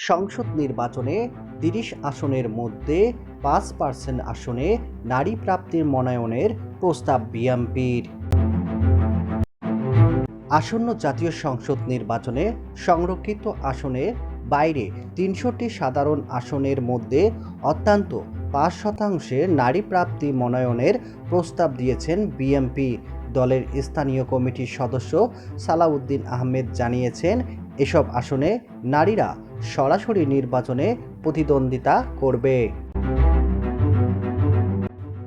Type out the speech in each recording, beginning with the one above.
সংসদ নির্বাচনে তিরিশ আসনের মধ্যে পাঁচ পার্সেন্ট আসনে নারী প্রাপ্তির মনোনয়নের প্রস্তাব বিএমপির আসন্ন জাতীয় সংসদ নির্বাচনে সংরক্ষিত আসনের বাইরে তিনশোটি সাধারণ আসনের মধ্যে অত্যন্ত পাঁচ শতাংশে নারী প্রাপ্তি মনোনয়নের প্রস্তাব দিয়েছেন বিএমপি দলের স্থানীয় কমিটির সদস্য সালাউদ্দিন আহমেদ জানিয়েছেন, এসব আসনে নারীরা সরাসরি নির্বাচনে প্রতিদ্বন্দ্বিতা করবে।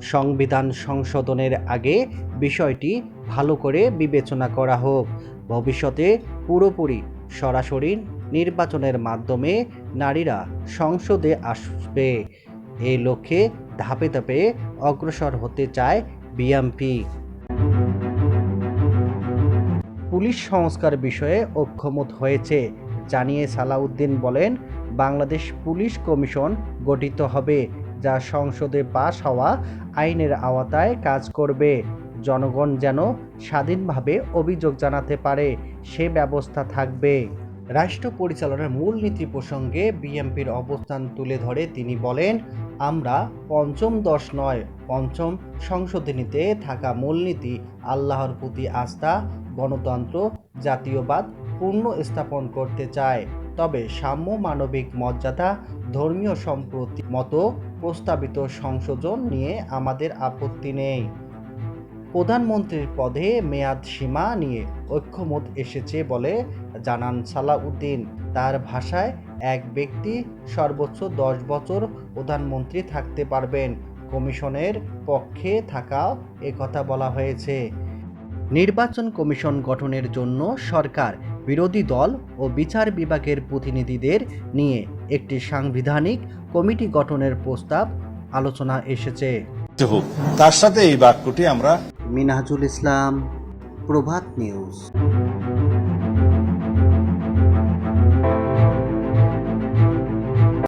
সংবিধান সংশোধনের আগে বিষয়টি ভালো করে বিবেচনা করা হোক। ভবিষ্যতে পুরোপুরি সরাসরি নির্বাচনের মাধ্যমে নারীরা সংসদে আসবে। এই লক্ষ্যে ধাপে ধাপে অগ্রসর হতে চায় বিএমপি পুলিশ সংস্কার বিষয়ে অক্ষমত হয়েছে। জানিয়ে সালাউদ্দিন বলেন, বাংলাদেশ পুলিশ কমিশন গঠিত হবে, যা সংসদে পাশ হওয়া আইনের আওতায় কাজ করবে। জনগণ যেন স্বাধীনভাবে অভিযোগ জানাতে পারে, সে ব্যবস্থা থাকবে। রাষ্ট্র পরিচালনার মূলনীতি প্রসঙ্গে বিএমপির অবস্থান তুলে ধরে তিনি বলেন, আমরা পঞ্চম দশ নয়, পঞ্চম সংশোধনীতে থাকা মূলনীতি আল্লাহর প্রতি আস্থা, গণতন্ত্র, জাতীয়বাদ পূর্ণ স্থাপন করতে চায়। তবে সাম্য মানবিক মর্যাদা, ধর্মীয় সম্প্রতি মতো প্রস্তাবিত সংশোধন নিয়ে আমাদের আপত্তি নেই। প্রধানমন্ত্রীর পদে মেয়াদ সীমা নিয়ে ঐক্যমত এসেছে বলে জানান সালাউদ্দিন। তার ভাষায় এক ব্যক্তি সর্বোচ্চ দশ বছর প্রধানমন্ত্রী থাকতে পারবেন। কমিশনের পক্ষে থাকা কথা বলা হয়েছে। নির্বাচন কমিশন গঠনের জন্য সরকার বিরোধী দল ও বিচার বিভাগের প্রতিনিধিদের নিয়ে একটি সাংবিধানিক কমিটি গঠনের প্রস্তাব আলোচনা এসেছে। তার সাথে এই বাক্যটি আমরা মিনহাজুল ইসলাম প্রভাত নিউজ।